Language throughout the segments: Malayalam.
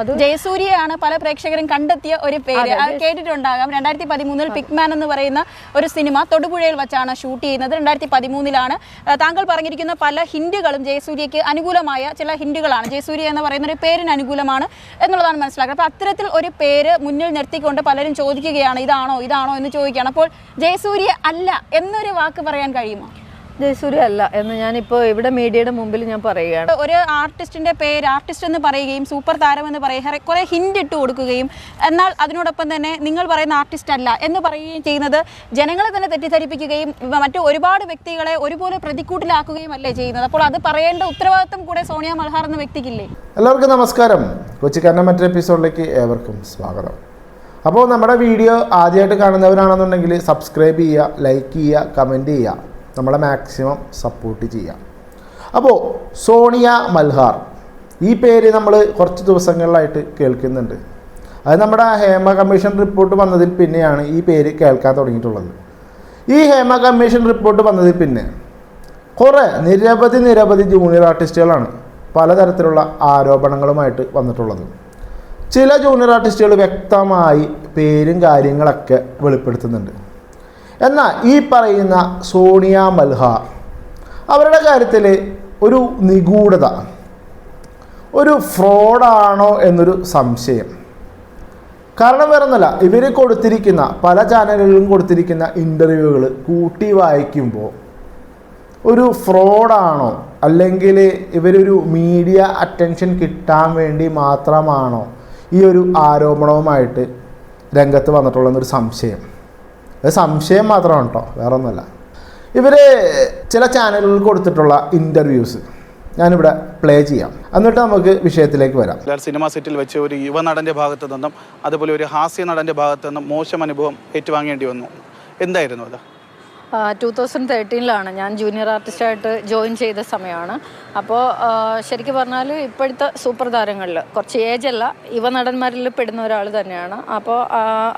അത് ജയസൂര്യയാണ് പല പ്രേക്ഷകരും കണ്ടെത്തിയ ഒരു പേര്. അത് കേട്ടിട്ടുണ്ടാകാം. രണ്ടായിരത്തി പതിമൂന്നിൽ പിക്മാൻ എന്ന് പറയുന്ന ഒരു സിനിമ തൊടുപുഴയിൽ വെച്ചാണ് ഷൂട്ട് ചെയ്യുന്നത്. രണ്ടായിരത്തി പതിമൂന്നിലാണ് താങ്കൾ പറഞ്ഞിരിക്കുന്ന പല ഹിന്റുകളും ജയസൂര്യക്ക് അനുകൂലമായ ചില ഹിന്റുകളാണ്. ജയസൂര്യ എന്ന് പറയുന്ന ഒരു പേരിന് അനുകൂലമാണ് എന്നുള്ളതാണ് മനസ്സിലാക്കുന്നത്. അപ്പൊ അത്തരത്തിൽ ഒരു പേര് മുന്നിൽ നിർത്തിക്കൊണ്ട് പലരും ചോദിക്കുകയാണ് ഇതാണോ ഇതാണോ എന്ന് ചോദിക്കുകയാണ്. അപ്പോൾ ജയസൂര്യ അല്ല എന്നൊരു വാക്ക് പറയാൻ കഴിയുമോ? ജയസൂര്യ അല്ല എന്ന് ഞാനിപ്പോൾ ഇവിടെ മീഡിയയുടെ മുമ്പിൽ ഞാൻ പറയുകയാണ്. ഒരു ആർട്ടിസ്റ്റിന്റെ പേര് ആർട്ടിസ്റ്റ് എന്ന് പറയുകയും സൂപ്പർ താരം എന്ന് പറയുക കുറെ ഹിന്റ് ഇട്ട് കൊടുക്കുകയും എന്നാൽ അതിനോടൊപ്പം തന്നെ നിങ്ങൾ പറയുന്ന ആർട്ടിസ്റ്റ് അല്ല എന്ന് പറയുകയും ചെയ്യുന്നത് ജനങ്ങളെ തന്നെ തെറ്റിദ്ധരിപ്പിക്കുകയും മറ്റു ഒരുപാട് വ്യക്തികളെ ഒരുപോലെ പ്രതിക്കൂട്ടിലാക്കുകയും അല്ലേ ചെയ്യുന്നത്. അപ്പോൾ അത് പറയേണ്ട ഉത്തരവാദിത്വം കൂടെ സോണിയ മൽഹാർ എന്ന വ്യക്തിക്കില്ലേ? എല്ലാവർക്കും നമസ്കാരം. കൊച്ചി കന്ന മറ്റൊരു എപ്പിസോഡിലേക്ക് ഏവർക്കും സ്വാഗതം. അപ്പോൾ നമ്മുടെ വീഡിയോ ആദ്യമായിട്ട് കാണുന്നവരാണെന്നുണ്ടെങ്കിൽ സബ്സ്ക്രൈബ് ചെയ്യുക ലൈക്ക് ചെയ്യുക കമന്റ് ചെയ്യുക. നമ്മളെ മാക്സിമം സപ്പോർട്ട് ചെയ്യാം. അപ്പോൾ സോണിയ മൽഹാർ ഈ പേര് നമ്മൾ കുറച്ച് ദിവസങ്ങളിലായിട്ട് കേൾക്കുന്നുണ്ട്. അത് നമ്മുടെ ഹേമ കമ്മീഷൻ റിപ്പോർട്ട് വന്നതിൽ പിന്നെയാണ് ഈ പേര് കേൾക്കാൻ തുടങ്ങിയിട്ടുള്ളത്. ഈ ഹേമ കമ്മീഷൻ റിപ്പോർട്ട് വന്നതിൽ പിന്നെ കുറേ നിരവധി നിരവധി ജൂനിയർ ആർട്ടിസ്റ്റുകളാണ് പലതരത്തിലുള്ള ആരോപണങ്ങളുമായിട്ട് വന്നിട്ടുള്ളത്. ചില ജൂനിയർ ആർട്ടിസ്റ്റുകൾ വ്യക്തമായി പേരും കാര്യങ്ങളൊക്കെ വെളിപ്പെടുത്തുന്നുണ്ട്. എന്നാൽ ഈ പറയുന്ന സോണിയ മൽഹ അവരുടെ കാര്യത്തിൽ ഒരു നിഗൂഢത ഒരു ഫ്രോഡാണോ എന്നൊരു സംശയം. കാരണം വരുന്നില്ല ഇവർ കൊടുത്തിരിക്കുന്ന പല ചാനലുകളിലും കൊടുത്തിരിക്കുന്ന ഇന്റർവ്യൂകൾ കൂട്ടി വായിക്കുമ്പോൾ ഒരു ഫ്രോഡാണോ അല്ലെങ്കിൽ ഇവരൊരു മീഡിയ അറ്റൻഷൻ കിട്ടാൻ വേണ്ടി മാത്രമാണോ ഈ ഒരു ആരോപണവുമായിട്ട് രംഗത്ത് വന്നിട്ടുള്ളതെന്നൊരു സംശയം. അത് സംശയം മാത്രമാണ് കേട്ടോ വേറെ ഒന്നുമല്ല ഇവർ ചില ചാനലുകളിൽ കൊടുത്തിട്ടുള്ള ഇന്റർവ്യൂസ് ഞാനിവിടെ പ്ലേ ചെയ്യാം. എന്നിട്ട് നമുക്ക് വിഷയത്തിലേക്ക് വരാം. സിനിമ സെറ്റിൽ വെച്ച് ഒരു യുവ നടന്റെ ഭാഗത്തു നിന്നും അതുപോലെ ഒരു ഹാസ്യ നടന്റെ ഭാഗത്തു നിന്നും മോശം അനുഭവം ഏറ്റുവാങ്ങേണ്ടി വന്നു. എന്തായിരുന്നു അത്? ടൂ തൗസൻഡ് തേർട്ടീനിലാണ് ഞാൻ ജൂനിയർ ആർട്ടിസ്റ്റായിട്ട് ജോയിൻ ചെയ്ത സമയമാണ്. അപ്പോൾ ശരിക്കും പറഞ്ഞാൽ ഇപ്പോഴത്തെ സൂപ്പർ താരങ്ങളിൽ കുറച്ച് ഏജ് അല്ല യുവ നടന്മാരിൽ പെടുന്ന ഒരാൾ തന്നെയാണ്. അപ്പോൾ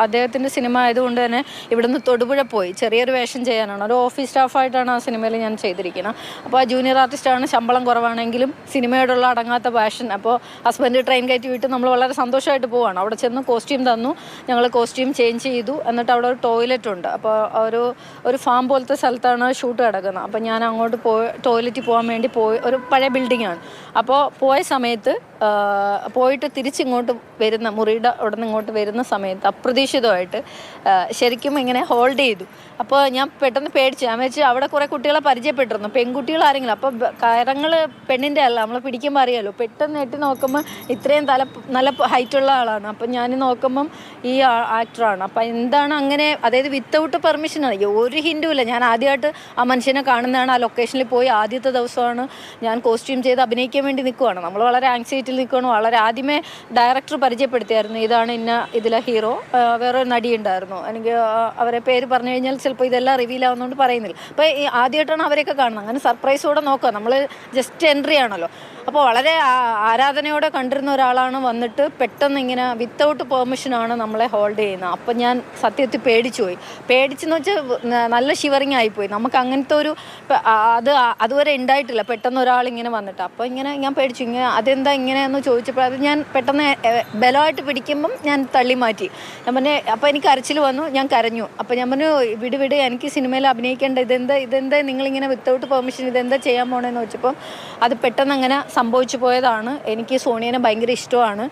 അദ്ദേഹത്തിന്റെ സിനിമ ആയതുകൊണ്ട് തന്നെ ഇവിടുന്ന് തൊടുപുഴ പോയി. ചെറിയൊരു വേഷം ചെയ്യാനാണ്. ഒരു ഓഫീസ് സ്റ്റാഫായിട്ടാണ് ആ സിനിമയിൽ ഞാൻ ചെയ്തിരിക്കുന്നത് അപ്പോൾ ആ ജൂനിയർ ആർട്ടിസ്റ്റാണ് ശമ്പളം കുറവാണെങ്കിലും സിനിമയോടുള്ള അടങ്ങാത്ത പാഷൻ അപ്പോൾ ഹസ്ബൻഡ് ട്രെയിൻ കയറ്റി വിട്ട് നമ്മൾ വളരെ സന്തോഷമായിട്ട് പോവാണ്. അവിടെ ചെന്ന് കോസ്റ്റ്യൂം തന്നു. ഞങ്ങൾ കോസ്റ്റ്യൂം ചേഞ്ച് ചെയ്തു. എന്നിട്ട് അവിടെ ഒരു ടോയ്ലറ്റ് ഉണ്ട്. അപ്പോൾ ഒരു ഒരു ഫാം പോലത്തെ സ്ഥലത്താണ് ഷൂട്ട് കിടക്കുന്നത്. അപ്പോൾ ഞാൻ അങ്ങോട്ട് പോയി ടോയ്ലറ്റിൽ പോകാൻ വേണ്ടി പോയി ഒരു പഴയ ബിൽഡിംഗ് ആണ്. അപ്പോൾ പോയ സമയത്ത് പോയിട്ട് തിരിച്ചിങ്ങോട്ട് വരുന്ന മുറിയുടെ അവിടെ നിന്ന് ഇങ്ങോട്ട് വരുന്ന സമയത്ത് അപ്രതീക്ഷിതമായിട്ട് ശരിക്കും ഇങ്ങനെ ഹോൾഡ് ചെയ്തു. അപ്പോൾ ഞാൻ പെട്ടെന്ന് പേടിച്ചു. ഞാൻ വെച്ച് അവിടെ കുറേ കുട്ടികളെ പരിചയപ്പെട്ടിരുന്നു. പെൺകുട്ടികൾ ആരെങ്കിലും. അപ്പോൾ കരങ്ങൾ പെണ്ണിന്റെ അല്ല. നമ്മളെ പിടിക്കുമ്പോൾ അറിയാമല്ലോ പെട്ടെന്ന് എട്ടി നോക്കുമ്പോൾ ഇത്രയും തല നല്ല ഹൈറ്റുള്ള ആളാണ്. അപ്പം ഞാൻ നോക്കുമ്പം ഈ ആക്ടറാണ് അപ്പം എന്താണ് അങ്ങനെ അതായത് വിത്തൗട്ട് പെർമിഷൻ ഒരു ഹിൻഡും ഇല്ല ഞാൻ ആദ്യമായിട്ട് ആ മനുഷ്യനെ കാണുന്നതാണ് ആ ലൊക്കേഷനിൽ പോയി ആദ്യത്തെ ദിവസമാണ് ഞാൻ കോസ്റ്റ്യൂം ചെയ്ത് അഭിനയിക്കാൻ വേണ്ടി നിൽക്കുവാണ് നമ്മൾ വളരെ ആങ്സൈറ്റിയിൽ നിൽക്കുകയാണ് വളരെ ആദ്യമേ ഡയറക്ടർ പരിചയപ്പെടുത്തിയായിരുന്നു. ഇതാണ് ഇന്ന ഇതിലെ ഹീറോ വേറെ ഒരു നടി ഉണ്ടായിരുന്നു. എനിക്ക് അവരെ പേര് പറഞ്ഞു കഴിഞ്ഞാൽ ചിലപ്പോൾ ഇതെല്ലാം റിവീൽ ആവുന്നതുകൊണ്ട് പറയുന്നില്ല. അപ്പോൾ ആദ്യമായിട്ടാണ് അവരെയൊക്കെ കാണുന്നത്. അങ്ങനെ സർപ്രൈസോടെ നോക്കുക. നമ്മൾ ജസ്റ്റ് എൻട്രി ആണല്ലോ. അപ്പോൾ വളരെ ആരാധനയോടെ കണ്ടിരുന്ന ഒരാളാണ് വന്നിട്ട് പെട്ടെന്ന് ഇങ്ങനെ വിത്തൗട്ട് പെർമിഷനാണ് നമ്മളെ ഹോൾഡ് ചെയ്യുന്നത്. അപ്പം ഞാൻ സത്യത്തിൽ പേടിച്ചു പോയി. പേടിച്ചെന്ന് വെച്ചാൽ നല്ല ഷിവറിങ് ആയിപ്പോയി. നമുക്ക് അങ്ങനത്തെ ഒരു അത് അതുവരെ ഉണ്ടായിട്ടില്ല. പെട്ടെന്ന് ഒരാൾ ഇങ്ങനെ വന്നിട്ട്. അപ്പോൾ ഇങ്ങനെ ഞാൻ പേടിച്ചു. ഇങ്ങനെ അതെന്താ ഇങ്ങനെയെന്ന് ചോദിച്ചപ്പോൾ അത് ഞാൻ പെട്ടെന്ന് ബലമായിട്ട് പിടിക്കുമ്പം ഞാൻ തള്ളി മാറ്റി. ഞാൻ പറഞ്ഞു അപ്പോൾ എനിക്ക് കരച്ചിൽ വന്നു. ഞാൻ കരഞ്ഞു. അപ്പോൾ ഞാൻ പറഞ്ഞു വിട് വിട്. എനിക്ക് സിനിമയിൽ അഭിനയിക്കേണ്ട ഇതെന്താ ഇതെന്താ നിങ്ങളിങ്ങനെ വിത്തൗട്ട് പെർമിഷൻ ഇതെന്താ ചെയ്യാൻ പോണേന്ന് വെച്ചപ്പം അത് പെട്ടെന്ന് അങ്ങനെ സംഭവിച്ചു പോയതാണ്. എനിക്ക് സോണിയനെ ഭയങ്കര ഇഷ്ടമാണ്.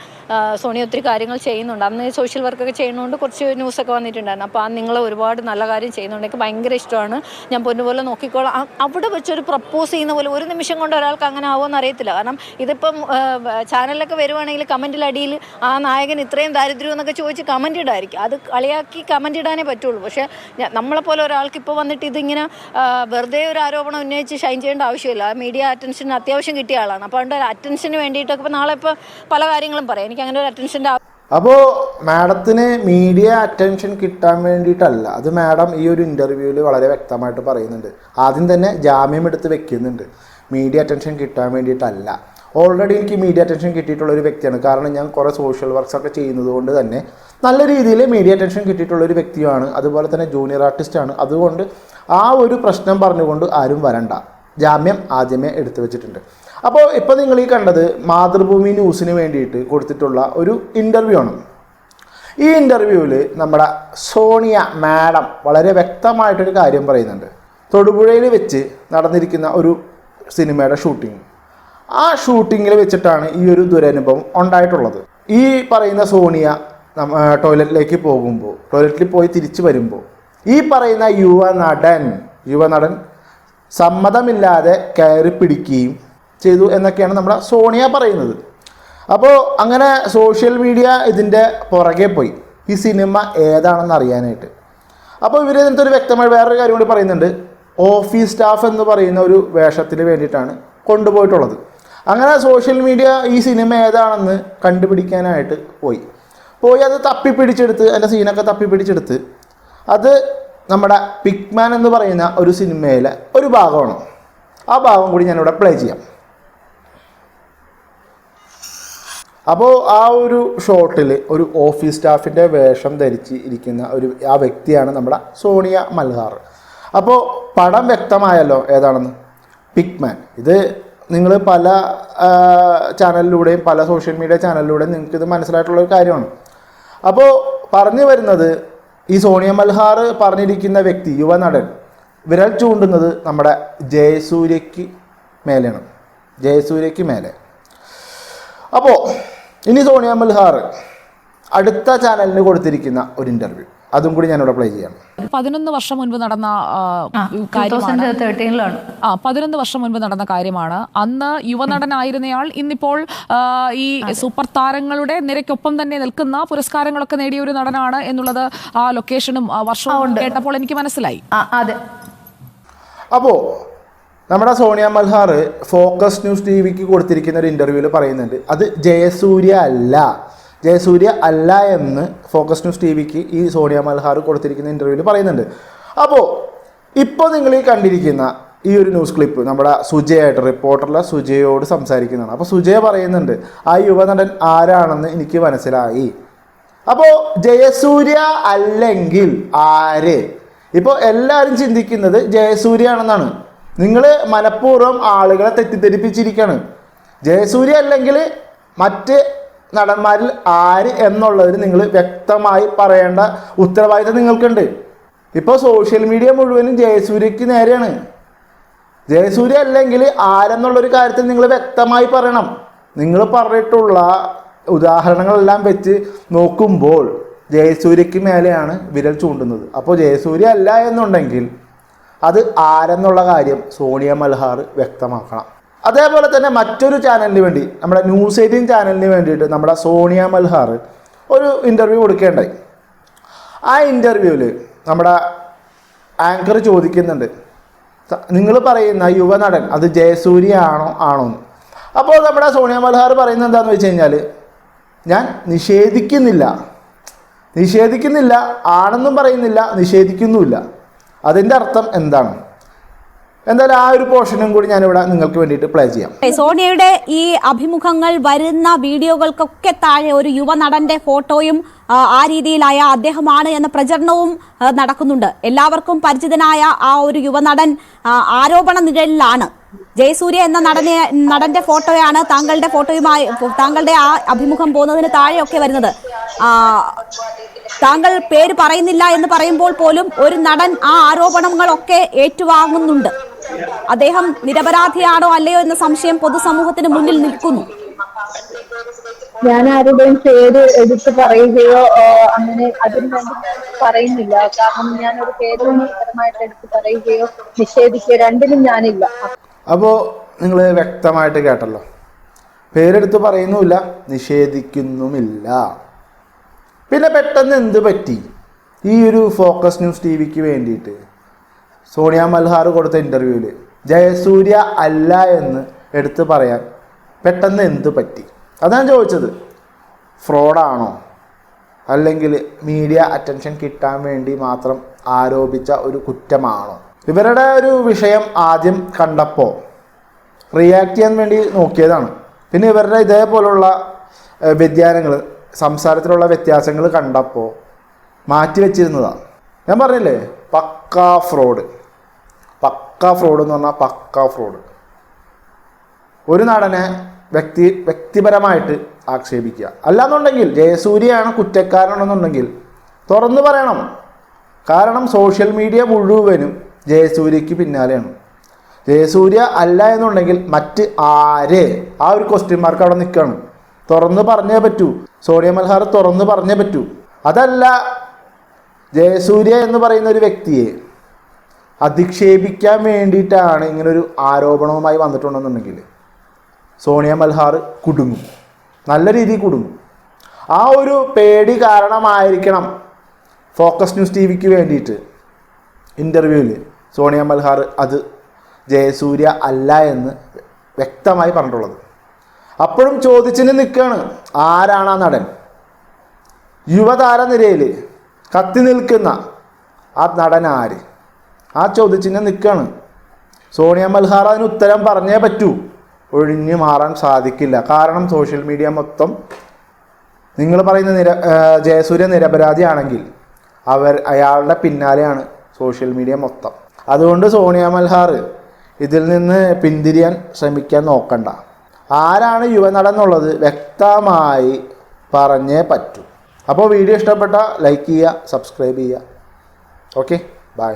സോണിയ ഒത്തിരി കാര്യങ്ങൾ ചെയ്യുന്നുണ്ട്. അന്ന് സോഷ്യൽ വർക്കൊക്കെ ചെയ്യുന്നതുകൊണ്ട് കുറച്ച് ന്യൂസൊക്കെ വന്നിട്ടുണ്ടായിരുന്നു. അപ്പോൾ ആ നിങ്ങളെ ഒരുപാട് നല്ല കാര്യം ചെയ്യുന്നുണ്ട്. എനിക്ക് ഭയങ്കര ഇഷ്ടമാണ്. ഞാൻ പൊന്നുപോലെ നോക്കിക്കോളാം. അവിടെ വെച്ചൊരു പ്രപ്പോസ് ചെയ്യുന്ന പോലെ ഒരു നിമിഷം കൊണ്ട് ഒരാൾക്ക് അങ്ങനെ ആവുമെന്ന് അറിയത്തില്ല. കാരണം ഇതിപ്പം ചാനലിലൊക്കെ വരുവാണെങ്കിൽ കമന്റിൽ അടിയിൽ ആ നായകൻ ഇത്രയും ദാരിദ്ര്യം എന്നൊക്കെ ചോദിച്ച് കമന്റ് ഇടായിരിക്കും. അത് കളിയാക്കി കമന്റ് ഇടാനേ പറ്റുള്ളൂ. പക്ഷേ നമ്മളെപ്പോലെ ഒരാൾക്ക് ഇപ്പോൾ വന്നിട്ട് ഇതിങ്ങനെ വെറുതെ ഒരു ആരോപണം ഉന്നയിച്ച് ഷൈൻ ചെയ്യേണ്ട ആവശ്യമില്ല. മീഡിയ അറ്റൻഷൻ അത്യാവശ്യം കിട്ടിയ ആളാണ്. അതുകൊണ്ട് അറ്റൻഷന് വേണ്ടിയിട്ടൊക്കെ നാളെ ഇപ്പോൾ പല കാര്യങ്ങളും പറയാം. എനിക്ക് അങ്ങനെ ഒരു അറ്റൻഷന്റെ അപ്പോൾ മാഡത്തിന് മീഡിയ അറ്റൻഷൻ കിട്ടാൻ വേണ്ടിയിട്ടല്ല. അത് മാഡം ഈ ഒരു ഇന്റർവ്യൂവിൽ വളരെ വ്യക്തമായിട്ട് പറയുന്നുണ്ട്. ആദ്യം തന്നെ ജാമ്യം എടുത്ത് വെക്കുന്നുണ്ട്. മീഡിയ അറ്റൻഷൻ കിട്ടാൻ വേണ്ടിയിട്ടല്ല. ഓൾറെഡി എനിക്ക് മീഡിയ അറ്റൻഷൻ കിട്ടിയിട്ടുള്ള ഒരു വ്യക്തിയാണ്. കാരണം ഞാൻ കുറേ സോഷ്യൽ വർക്ക്സ് ഒക്കെ ചെയ്യുന്നത് കൊണ്ട് തന്നെ നല്ല രീതിയിൽ മീഡിയ അറ്റൻഷൻ കിട്ടിയിട്ടുള്ള ഒരു വ്യക്തിയാണ് അതുപോലെ തന്നെ ജൂനിയർ ആർട്ടിസ്റ്റാണ് അതുകൊണ്ട് ആ ഒരു പ്രശ്നം പറഞ്ഞുകൊണ്ട് ആരും വരണ്ട. ജാമ്യം ആദ്യമേ എടുത്തു വെച്ചിട്ടുണ്ട്. അപ്പോൾ ഇപ്പോൾ നിങ്ങൾ ഈ കണ്ടത് മാതൃഭൂമി ന്യൂസിന് വേണ്ടിയിട്ട് കൊടുത്തിട്ടുള്ള ഒരു ഇന്റർവ്യൂ ആണ്. ഈ ഇന്റർവ്യൂവിൽ നമ്മുടെ സോണിയ മാഡം വളരെ വ്യക്തമായിട്ടൊരു കാര്യം പറയുന്നുണ്ട്. തൊടുപുഴയിൽ വെച്ച് നടന്നിരിക്കുന്ന ഒരു സിനിമയുടെ ഷൂട്ടിംഗ് ആ ഷൂട്ടിങ്ങിൽ വെച്ചിട്ടാണ് ഈ ഒരു ദുരനുഭവം ഉണ്ടായിട്ടുള്ളത്. ഈ പറയുന്ന സോണിയ ടോയ്ലറ്റിലേക്ക് പോകുമ്പോൾ ടോയ്ലറ്റിൽ പോയി തിരിച്ചു വരുമ്പോൾ ഈ പറയുന്ന യുവ നടൻ യുവ സമ്മതമില്ലാതെ കയറി പിടിക്കുകയും ചെയ്തു എന്നൊക്കെയാണ് നമ്മുടെ സോണിയ പറയുന്നത്. അപ്പോൾ അങ്ങനെ സോഷ്യൽ മീഡിയ ഇതിന്റെ പുറകെ പോയി. ഈ സിനിമ ഏതാണെന്ന് അറിയാനായിട്ട്. അപ്പോൾ ഇവർ ഇതിനകത്ത് ഒരു വ്യക്തമായ വേറൊരു കാര്യം കൂടി പറയുന്നുണ്ട്. ഓഫീസ് സ്റ്റാഫ് എന്ന് പറയുന്ന ഒരു വേഷത്തിന് വേണ്ടിയിട്ടാണ് കൊണ്ടുപോയിട്ടുള്ളത്. അങ്ങനെ സോഷ്യൽ മീഡിയ ഈ സിനിമ ഏതാണെന്ന് കണ്ടുപിടിക്കാനായിട്ട് പോയി. പോയി അത് തപ്പിപ്പിടിച്ചെടുത്ത് അതിന്റെ സീനൊക്കെ തപ്പിപ്പിടിച്ചെടുത്ത് അത് നമ്മുടെ പിക്മാൻ എന്ന് പറയുന്ന ഒരു സിനിമയിലെ ഒരു ഭാഗമാണ്. ആ ഭാഗം കൂടി ഞാനിവിടെ പ്ലേ ചെയ്യാം. അപ്പോൾ ആ ഒരു ഷോട്ടിൽ ഒരു ഓഫീസ് സ്റ്റാഫിന്റെ വേഷം ധരിച്ച് ഇരിക്കുന്ന ഒരു ആ വ്യക്തിയാണ് നമ്മുടെ സോണിയ മൽഹാർ. അപ്പോൾ പടം വ്യക്തമായല്ലോ ഏതാണെന്ന്? പിക്മാൻ ഇത് നിങ്ങൾ പല ചാനലിലൂടെയും പല സോഷ്യൽ മീഡിയ ചാനലിലൂടെയും നിങ്ങൾക്ക് ഇത് മനസ്സിലായിട്ടുള്ള ഒരു കാര്യമാണ്. അപ്പോൾ പറഞ്ഞു വരുന്നത് ഈ സോണിയ മൽഹാർ പറഞ്ഞിരിക്കുന്ന വ്യക്തി യുവനടൻ വിരൽ ചൂണ്ടുന്നത് നമ്മുടെ ജയസൂര്യയ്ക്ക് മേലെയാണ്. ജയസൂര്യയ്ക്ക് മേലെ. അപ്പോൾ ഇനി സോണിയ മൽഹാർ അടുത്ത ചാനലിന് കൊടുത്തിരിക്കുന്ന ഒരു ഇന്റർവ്യൂ അതും കൂടി ഞാനിവിടെ പ്ലേ ചെയ്യാം. പതിനൊന്ന് വർഷം മുൻപ് നടന്ന ആ, കാര്യമാണ്. പതിനൊന്ന് വർഷം മുൻപ് നടന്ന കാര്യമാണ്. അന്ന് യുവനടനായിരുന്നയാൾ ഇന്നിപ്പോൾ ഈ സൂപ്പർ താരങ്ങളുടെ നിരക്കൊപ്പം തന്നെ നിൽക്കുന്ന പുരസ്കാരങ്ങളൊക്കെ നേടിയ ഒരു നടനാണ് എന്നുള്ളത് ആ ലൊക്കേഷനും വർഷവും കേട്ടപ്പോൾ എനിക്ക് മനസ്സിലായി. അപ്പോ നമ്മുടെ സോണിയ മൽഹാർ ഫോക്കസ് ന്യൂസ് ടി വിക്ക് കൊടുത്തിരിക്കുന്ന ഒരു ഇന്റർവ്യൂവിൽ പറയുന്നുണ്ട്. അത് ജയസൂര്യ അല്ല. ജയസൂര്യ അല്ല എന്ന് ഫോക്കസ് ന്യൂസ് ടി വിക്ക് ഈ സോണിയ മൽഹാർ കൊടുത്തിരിക്കുന്ന ഇന്റർവ്യൂവിൽ പറയുന്നുണ്ട്. അപ്പോൾ ഇപ്പോൾ നിങ്ങൾ ഈ കണ്ടിരിക്കുന്ന ഈ ഒരു ന്യൂസ് ക്ലിപ്പ് നമ്മുടെ സുജയായിട്ട് റിപ്പോർട്ടറിലെ സുജയോട് സംസാരിക്കുന്നതാണ്. അപ്പോൾ സുജയ പറയുന്നുണ്ട് ആ യുവനടൻ ആരാണെന്ന് എനിക്ക് മനസ്സിലായി. അപ്പോൾ ജയസൂര്യ അല്ലെങ്കിൽ ആര്? ഇപ്പോൾ എല്ലാവരും ചിന്തിക്കുന്നത് ജയസൂര്യ ആണെന്നാണ് നിങ്ങൾ മനഃപൂർവം ആളുകളെ തെറ്റിദ്ധരിപ്പിച്ചിരിക്കുകയാണ് ജയസൂര്യ അല്ലെങ്കിൽ മറ്റ് നടന്മാരിൽ ആര് എന്നുള്ളതിന് നിങ്ങൾ വ്യക്തമായി പറയേണ്ട ഉത്തരവാദിത്തം നിങ്ങൾക്കുണ്ട്. ഇപ്പോൾ സോഷ്യൽ മീഡിയ മുഴുവനും ജയസൂര്യക്ക് നേരെയാണ്. ജയസൂര്യ അല്ലെങ്കിൽ ആരെന്നുള്ളൊരു കാര്യത്തിൽ നിങ്ങൾ വ്യക്തമായി പറയണം. നിങ്ങൾ പറഞ്ഞിട്ടുള്ള ഉദാഹരണങ്ങളെല്ലാം വെച്ച് നോക്കുമ്പോൾ ജയസൂര്യക്ക് മേലെയാണ് വിരൽ ചൂണ്ടുന്നത്. അപ്പോൾ ജയസൂര്യ അല്ല എന്നുണ്ടെങ്കിൽ അത് ആരെന്നുള്ള കാര്യം സോണിയ മൽഹാർ വ്യക്തമാക്കണം. അതേപോലെ തന്നെ മറ്റൊരു ചാനലിന് വേണ്ടി നമ്മുടെ ന്യൂസ് എയ്റ്റീൻ ചാനലിന് വേണ്ടിയിട്ട് നമ്മുടെ സോണിയ മൽഹാർ ഒരു ഇന്റർവ്യൂ കൊടുക്കേണ്ടായി. ആ ഇന്റർവ്യൂവിൽ നമ്മുടെ ആങ്കർ ചോദിക്കുന്നുണ്ട് നിങ്ങൾ പറയുന്ന യുവനടൻ അത് ജയസൂര്യ ആണോ ആണോ എന്ന് അപ്പോൾ നമ്മുടെ സോണിയ മൽഹാർ പറയുന്നത് എന്താണെന്ന് വെച്ച് കഴിഞ്ഞാൽ ഞാൻ നിഷേധിക്കുന്നില്ല. നിഷേധിക്കുന്നില്ല ആണെന്നും പറയുന്നില്ല നിഷേധിക്കുന്നുമില്ല. അതിന്റെ അർത്ഥം എന്താണ്? എന്തായാലും ആ ഒരു പോർഷനും കൂടി ഞാൻ ഞാനിവിടെ നിങ്ങൾക്ക് വേണ്ടിയിട്ട് പ്ലേ ചെയ്യാം. സോണിയയുടെ ഈ അഭിമുഖങ്ങൾ വരുന്ന വീഡിയോകൾക്കൊക്കെ താഴെ ഒരു യുവ നടന്റെ ഫോട്ടോയും ആ, രീതിയിലായ അദ്ദേഹമാണ് എന്ന പ്രചരണവും നടക്കുന്നുണ്ട്. എല്ലാവർക്കും പരിചിതനായ ആ ഒരു യുവനടൻ ആരോപണ നിഴലിലാണ്. ജയസൂര്യ എന്ന നടനെ നടന്റെ ഫോട്ടോയാണ് താങ്കളുടെ ഫോട്ടോയുമായി താങ്കളുടെ ആ അഭിമുഖം പോകുന്നതിന് താഴെയൊക്കെ വരുന്നത്. താങ്കൾ പേര് പറയുന്നില്ല എന്ന് പറയുമ്പോൾ പോലും ഒരു നടൻ ആ ആരോപണങ്ങളൊക്കെ ഏറ്റുവാങ്ങുന്നുണ്ട്. അദ്ദേഹം നിരപരാധിയാണോ അല്ലയോ എന്ന സംശയം പൊതുസമൂഹത്തിന് മുന്നിൽ നിൽക്കുന്നു. ഞാൻ ആരുടെയും പേര് എടുത്ത് പറയുകയോ അങ്ങനെ അതിനു വേണ്ടി പറയുന്നില്ല. കാരണം ഞാൻ ഒരു പേര് പരമായിട്ട് എടുത്ത് പറയുകയോ നിഷേധിക്കുകയോ രണ്ടിലും ഞാനില്ല. അപ്പോൾ നിങ്ങൾ വ്യക്തമായിട്ട് കേട്ടല്ലോ. പേരെടുത്ത് പറയുന്നുമില്ല നിഷേധിക്കുന്നുമില്ല. പിന്നെ പെട്ടെന്ന് എന്ത് പറ്റി? ഈ ഒരു ഫോക്കസ് ന്യൂസ് ടി വിക്ക് വേണ്ടിയിട്ട് സോണിയ മൽഹാർ കൊടുത്ത ഇന്റർവ്യൂവിൽ ജയസൂര്യ അല്ല എന്ന് എടുത്ത് പറയാൻ പെട്ടെന്ന് എന്ത് പറ്റി? അതാണ് ചോദിച്ചത്. ഫ്രോഡാണോ? അല്ലെങ്കിൽ മീഡിയ അറ്റൻഷൻ കിട്ടാൻ വേണ്ടി മാത്രം ആരോപിച്ച ഒരു കുറ്റമാണോ? ഇവരുടെ ഒരു വിഷയം ആദ്യം കണ്ടപ്പോൾ റിയാക്ട് ചെയ്യാൻ വേണ്ടി നോക്കിയതാണ്. പിന്നെ ഇവരുടെ ഇതേപോലുള്ള വ്യതിയാനങ്ങൾ സംസാരത്തിലുള്ള വ്യത്യാസങ്ങൾ കണ്ടപ്പോൾ മാറ്റി വെച്ചിരുന്നതാണ്. ഞാൻ പറഞ്ഞില്ലേ പക്കാ ഫ്രോഡ്. പക്ക ഫ്രോഡ് എന്ന് പറഞ്ഞാൽ പക്ക ഫ്രോഡ്. ഒരു നടനെ വ്യക്തി വ്യക്തിപരമായിട്ട് ആക്ഷേപിക്കുക. അല്ലാന്നുണ്ടെങ്കിൽ ജയസൂര്യയാണ് കുറ്റക്കാരനാണെന്നുണ്ടെങ്കിൽ തുറന്നു പറയണം. കാരണം സോഷ്യൽ മീഡിയ മുഴുവനും ജയസൂര്യക്ക് പിന്നാലെയാണ്. ജയസൂര്യ അല്ല എന്നുണ്ടെങ്കിൽ മറ്റ് ആര്? ആ ഒരു ക്വസ്റ്റ്യൻ മാർക്ക് അവിടെ നിൽക്കുകയാണ് തുറന്ന് പറഞ്ഞേ പറ്റൂ. സോണിയ മൽഹാർ തുറന്ന് പറഞ്ഞേ പറ്റൂ. അതല്ല ജയസൂര്യ എന്ന് പറയുന്ന ഒരു വ്യക്തിയെ അധിക്ഷേപിക്കാൻ വേണ്ടിയിട്ടാണ് ഇങ്ങനൊരു ആരോപണവുമായി വന്നിട്ടുണ്ടെന്നുണ്ടെങ്കിൽ സോണിയ മൽഹാർ കുടുങ്ങും. നല്ല രീതിയിൽ കുടുങ്ങും. ആ ഒരു പേടി കാരണമായിരിക്കണം ഫോക്കസ് ന്യൂസ് ടി വിക്ക് വേണ്ടിയിട്ട് ഇന്റർവ്യൂവിൽ സോണിയ മൽഹാർ അത് ജയസൂര്യ അല്ല എന്ന് വ്യക്തമായി പറഞ്ഞിട്ടുള്ളത്. അപ്പോഴും ചോദിച്ചിന് നിൽക്കുകയാണ് ആരാണ് ആ നടൻ? യുവതാര നിരയിൽ കത്തി നിൽക്കുന്ന ആ നടൻ ആര്? ആ ചോദ്യചിഹ്നം നിൽക്കുകയാണ്. സോണിയ മൽഹാർ അതിന് ഉത്തരം പറഞ്ഞേ പറ്റൂ. ഒഴിഞ്ഞു മാറാൻ സാധിക്കില്ല. കാരണം സോഷ്യൽ മീഡിയ മൊത്തം നിങ്ങൾ പറയുന്ന നിര ജയസൂര്യ നിരപരാധിയാണെങ്കിൽ അവർ അയാളുടെ പിന്നാലെയാണ് സോഷ്യൽ മീഡിയ മൊത്തം. അതുകൊണ്ട് സോണിയ മൽഹാർ ഇതിൽ നിന്ന് പിന്തിരിയാൻ ശ്രമിക്കാൻ നോക്കണ്ട. ആരാണ് യുവനടൻ എന്നുള്ളത് വ്യക്തമായി പറഞ്ഞേ പറ്റൂ. അപ്പോൾ വീഡിയോ ഇഷ്ടപ്പെട്ട ലൈക്ക് ചെയ്യുക സബ്സ്ക്രൈബ് ചെയ്യുക. Okay bye.